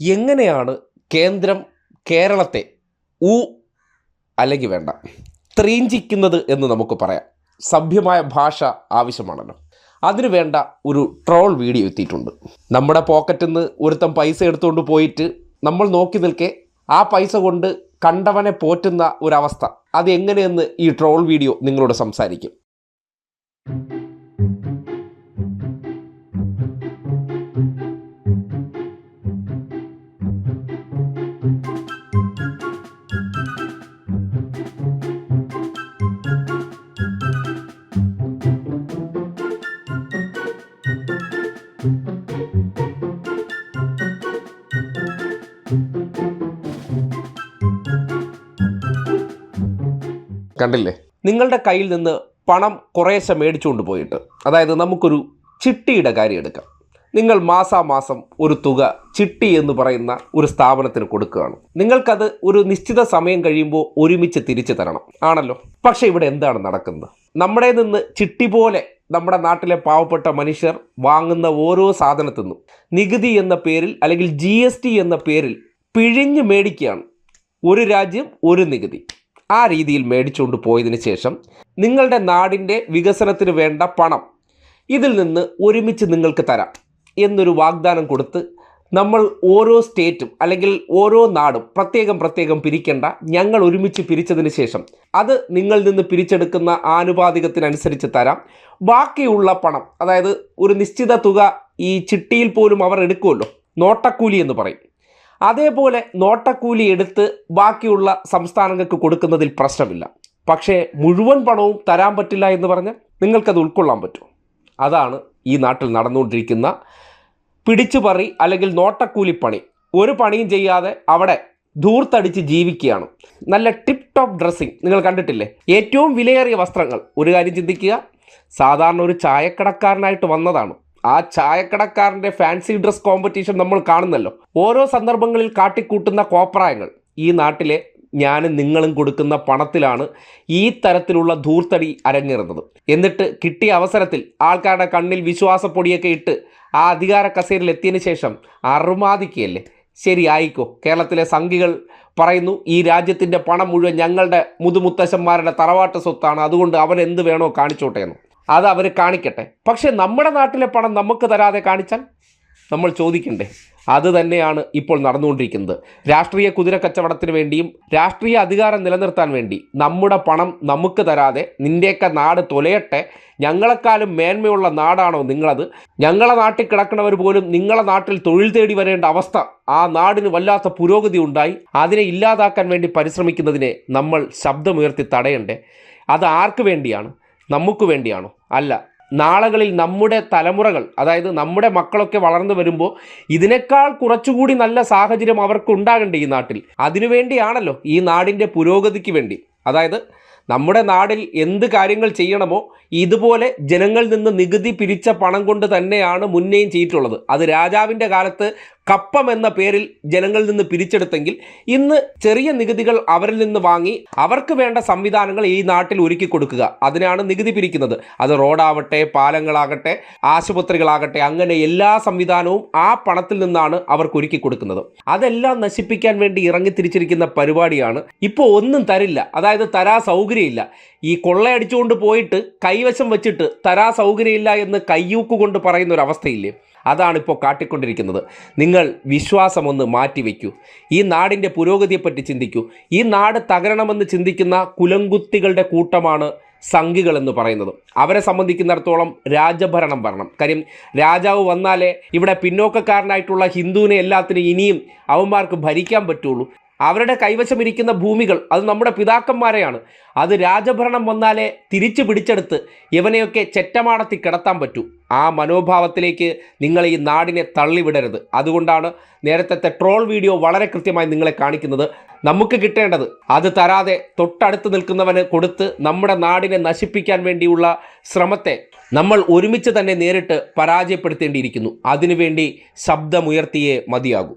എങ്ങനെയാണ് കേന്ദ്രം കേരളത്തെ ഊ അല്ലെങ്കിൽ വേണ്ട ത്രീഞ്ചിക്കുന്നത് എന്ന് നമുക്ക് പറയാം. സഭ്യമായ ഭാഷ ആവശ്യമാണല്ലോ. അതിനു വേണ്ട ഒരു ട്രോൾ വീഡിയോ എത്തിയിട്ടുണ്ട്. നമ്മുടെ പോക്കറ്റിൽ നിന്ന് ഒരുത്തം പൈസ എടുത്തുകൊണ്ട് പോയിട്ട് നമ്മൾ നോക്കി നിൽക്കെ ആ പൈസ കൊണ്ട് കണ്ടവനെ പോറ്റുന്ന ഒരവസ്ഥ. അത് എങ്ങനെയെന്ന് ഈ ട്രോൾ വീഡിയോ നിങ്ങളോട് സംസാരിക്കും. കണ്ടില്ലേ? നിങ്ങളുടെ കയ്യിൽ നിന്ന് പണം കുറേശ്ശെ മേടിച്ചുകൊണ്ട് പോയിട്ട് അതായത് നമുക്കൊരു ചിട്ടിയുടെ കാര്യം എടുക്കാം. നിങ്ങൾ മാസാമാസം ഒരു തുക ചിട്ടി എന്ന് പറയുന്ന ഒരു സ്ഥാപനത്തിന് കൊടുക്കുകയാണ്. നിങ്ങൾക്കത് ഒരു നിശ്ചിത സമയം കഴിയുമ്പോൾ ഒരുമിച്ച് തിരിച്ചു തരണം. ആണല്ലോ? പക്ഷേ ഇവിടെ എന്താണ് നടക്കുന്നത്? നമ്മുടെ നിന്ന് ചിട്ടി പോലെ നമ്മുടെ നാട്ടിലെ പാവപ്പെട്ട മനുഷ്യർ വാങ്ങുന്ന ഓരോ സാധനത്തിൽ നിന്നും നികുതി എന്ന പേരിൽ അല്ലെങ്കിൽ ജി എന്ന പേരിൽ പിഴിഞ്ഞ് മേടിക്കുകയാണ്. ഒരു രാജ്യം ഒരു നികുതി. ആ രീതിയിൽ മേടിച്ചുകൊണ്ട് പോയതിന് ശേഷം നിങ്ങളുടെ നാടിന്റെ വികസനത്തിന് വേണ്ട പണം ഇതിൽ നിന്ന് ഒരുമിച്ച് നിങ്ങൾക്ക് തരാം എന്നൊരു വാഗ്ദാനം കൊടുത്ത് നമ്മൾ ഓരോ സ്റ്റേറ്റും അല്ലെങ്കിൽ ഓരോ നാടും പ്രത്യേകം പ്രത്യേകം പിരിക്കേണ്ട ഞങ്ങൾ ഒരുമിച്ച് പിരിച്ചതിന് ശേഷം അത് നിങ്ങളിൽ നിന്ന് പിരിച്ചെടുക്കുന്ന ആനുപാതികത്തിനനുസരിച്ച് തരാം. ബാക്കിയുള്ള പണം അതായത് ഒരു നിശ്ചിത തുക ഈ ചിട്ടിയിൽ പോലും അവർ എടുക്കുമല്ലോ നോട്ടക്കൂലി എന്ന് പറയും. അതേപോലെ നോട്ടക്കൂലി എടുത്ത് ബാക്കിയുള്ള സംസ്ഥാനങ്ങൾക്ക് കൊടുക്കുന്നതിൽ പ്രശ്നമില്ല. പക്ഷേ മുഴുവൻ പണവും തരാൻ പറ്റില്ല എന്ന് പറഞ്ഞാൽ നിങ്ങൾക്കത് ഉൾക്കൊള്ളാൻ പറ്റും. അതാണ് ഈ നാട്ടിൽ നടന്നുകൊണ്ടിരിക്കുന്ന പിടിച്ചുപറി അല്ലെങ്കിൽ നോട്ടക്കൂലിപ്പണി. ഒരു പണിയും ചെയ്യാതെ അവിടെ ധൂർത്തടിച്ച് ജീവിക്കുകയാണ്. നല്ല ടിപ് ടോപ്പ് ഡ്രസ്സിങ്. നിങ്ങൾ കണ്ടിട്ടില്ലേ? ഏറ്റവും വിലയേറിയ വസ്ത്രങ്ങൾ. ഒരു കാര്യം ചിന്തിക്കുക. സാധാരണ ഒരു ചായക്കടക്കാരനായിട്ട് വന്നതാണ്. ആ ചായക്കടക്കാരന്റെ ഫാൻസി ഡ്രസ് കോമ്പറ്റീഷൻ നമ്മൾ കാണുന്നല്ലോ. ഓരോ സന്ദർഭങ്ങളിൽ കാട്ടിക്കൂട്ടുന്ന കോപ്രായങ്ങൾ. ഈ നാട്ടിലെ ഞാനും നിങ്ങളും കൊടുക്കുന്ന പണത്തിലാണ് ഈ തരത്തിലുള്ള ധൂർത്തടി അരങ്ങേറുന്നത്. എന്നിട്ട് കിട്ടിയ അവസരത്തിൽ ആൾക്കാരുടെ കണ്ണിൽ വിശ്വാസപ്പൊടിയൊക്കെ ഇട്ട് ആ അധികാര കസേരയിൽ എത്തിയതിന് ശേഷം അറുമാദിക്കുകയല്ലേ ശരി ആയിക്കോ. കേരളത്തിലെ സംഘികൾ പറയുന്നു ഈ രാജ്യത്തിന്റെ പണം മുഴുവൻ ഞങ്ങളുടെ മുതുമുത്തശ്ശന്മാരുടെ തറവാട്ട് സ്വത്താണ്. അതുകൊണ്ട് അവൻ വേണോ കാണിച്ചോട്ടെ എന്ന്. അത് അവർ കാണിക്കട്ടെ. പക്ഷേ നമ്മുടെ നാട്ടിലെ പണം നമുക്ക് തരാതെ കാണിച്ചാൽ നമ്മൾ ചോദിക്കണ്ടേ? അത് തന്നെയാണ് ഇപ്പോൾ നടന്നുകൊണ്ടിരിക്കുന്നത്. രാഷ്ട്രീയ കുതിര കച്ചവടത്തിന് വേണ്ടിയും രാഷ്ട്രീയ അധികാരം നിലനിർത്താൻ വേണ്ടി നമ്മുടെ പണം നമുക്ക് തരാതെ നിന്റെയൊക്കെ നാട് തൊലയട്ടെ. ഞങ്ങളെക്കാളും മേന്മയുള്ള നാടാണോ നിങ്ങളത്? ഞങ്ങളെ നാട്ടിൽ കിടക്കുന്നവർ പോലും നിങ്ങളെ നാട്ടിൽ തൊഴിൽ തേടി വരേണ്ട അവസ്ഥ ആ നാടിന് വല്ലാത്ത പുരോഗതി ഉണ്ടായി. അതിനെ ഇല്ലാതാക്കാൻ വേണ്ടി പരിശ്രമിക്കുന്നതിനെ നമ്മൾ ശബ്ദമുയർത്തി തടയണ്ടേ? അത് ആർക്ക് വേണ്ടിയാണ്? നമുക്ക് വേണ്ടിയാണോ? അല്ല. നാളുകളിൽ നമ്മുടെ തലമുറകൾ അതായത് നമ്മുടെ മക്കളൊക്കെ വളർന്നു വരുമ്പോൾ ഇതിനേക്കാൾ കുറച്ചുകൂടി നല്ല സാഹചര്യം അവർക്ക് ഉണ്ടാകണ്ടേ ഈ നാട്ടിൽ. അതിനുവേണ്ടിയാണല്ലോ ഈ നാടിന്റെ പുരോഗതിക്ക് വേണ്ടി. അതായത് നമ്മുടെ നാടിൽ എന്ത് കാര്യങ്ങൾ ചെയ്യണമോ ഇതുപോലെ ജനങ്ങളിൽ നിന്ന് നികുതി പിരിച്ച പണം കൊണ്ട് തന്നെയാണ് മുന്നേയും ചെയ്തിട്ടുള്ളത്. അത് രാജാവിന്റെ കാലത്ത് കപ്പം എന്ന പേരിൽ ജനങ്ങളിൽ നിന്ന് പിരിച്ചെടുത്തെങ്കിൽ ഇന്ന് ചെറിയ നികുതികൾ അവരിൽ നിന്ന് വാങ്ങി അവർക്ക് വേണ്ട സംവിധാനങ്ങൾ ഈ നാട്ടിൽ ഒരുക്കി കൊടുക്കുക. അതിനാണ് നികുതി പിരിക്കുന്നത്. അത് റോഡാവട്ടെ പാലങ്ങളാകട്ടെ ആശുപത്രികളാകട്ടെ അങ്ങനെ എല്ലാ സംവിധാനവും ആ പണത്തിൽ നിന്നാണ് അവർക്ക് ഒരുക്കി കൊടുക്കുന്നത്. അതെല്ലാം നശിപ്പിക്കാൻ വേണ്ടി ഇറങ്ങി തിരിച്ചിരിക്കുന്ന പരിപാടിയാണ്. ഇപ്പോൾ ഒന്നും തരില്ല. അതായത് തരാ സൗകര്യമില്ല. ഈ കൊള്ളയടിച്ചുകൊണ്ട് പോയിട്ട് കൈവശം വെച്ചിട്ട് തരാ സൗകര്യമില്ല എന്ന് കയ്യൂക്കുകൊണ്ട് പറയുന്ന ഒരു അവസ്ഥയില്ലേ? അതാണ് ഇപ്പോൾ കാട്ടിക്കൊണ്ടിരിക്കുന്നത്. നിങ്ങൾ വിശ്വാസമൊന്ന് മാറ്റിവെക്കൂ. ഈ നാടിന്റെ പുരോഗതിയെപ്പറ്റി ചിന്തിക്കൂ. ഈ നാട് തകരണമെന്ന് ചിന്തിക്കുന്ന കുലങ്കുത്തികളുടെ കൂട്ടമാണ് സംഘികൾ എന്ന് പറയുന്നത്. അവരെ സംബന്ധിക്കുന്നിടത്തോളം രാജഭരണം വരണം. കാര്യം രാജാവ് വന്നാലേ ഇവിടെ പിന്നോക്കക്കാരനായിട്ടുള്ള ഹിന്ദുവിനെ എല്ലാത്തിനും ഇനിയും അവന്മാർക്ക് ഭരിക്കാൻ പറ്റുള്ളൂ. അവരുടെ കൈവശമിരിക്കുന്ന ഭൂമികൾ അത് നമ്മുടെ പിതാക്കന്മാരെയാണ്. അത് രാജഭരണം വന്നാലേ തിരിച്ചു പിടിച്ചെടുത്ത് ഇവനെയൊക്കെ ചെറ്റമാടത്തി കിടത്താൻ പറ്റൂ. ആ മനോഭാവത്തിലേക്ക് നിങ്ങൾ ഈ നാടിനെ തള്ളിവിടരുത്. അതുകൊണ്ടാണ് നേരത്തെ ട്രോൾ വീഡിയോ വളരെ കൃത്യമായി നിങ്ങളെ കാണിക്കുന്നത്. നമുക്ക് കിട്ടേണ്ടത് അത് തരാതെ തൊട്ടടുത്ത് നിൽക്കുന്നവന് കൊടുത്ത് നമ്മുടെ നാടിനെ നശിപ്പിക്കാൻ വേണ്ടിയുള്ള ശ്രമത്തെ നമ്മൾ ഒരുമിച്ച് തന്നെ നേരിട്ട് പരാജയപ്പെടുത്തേണ്ടിയിരിക്കുന്നു. അതിനുവേണ്ടി ശബ്ദമുയർത്തിയേ മതിയാകൂ.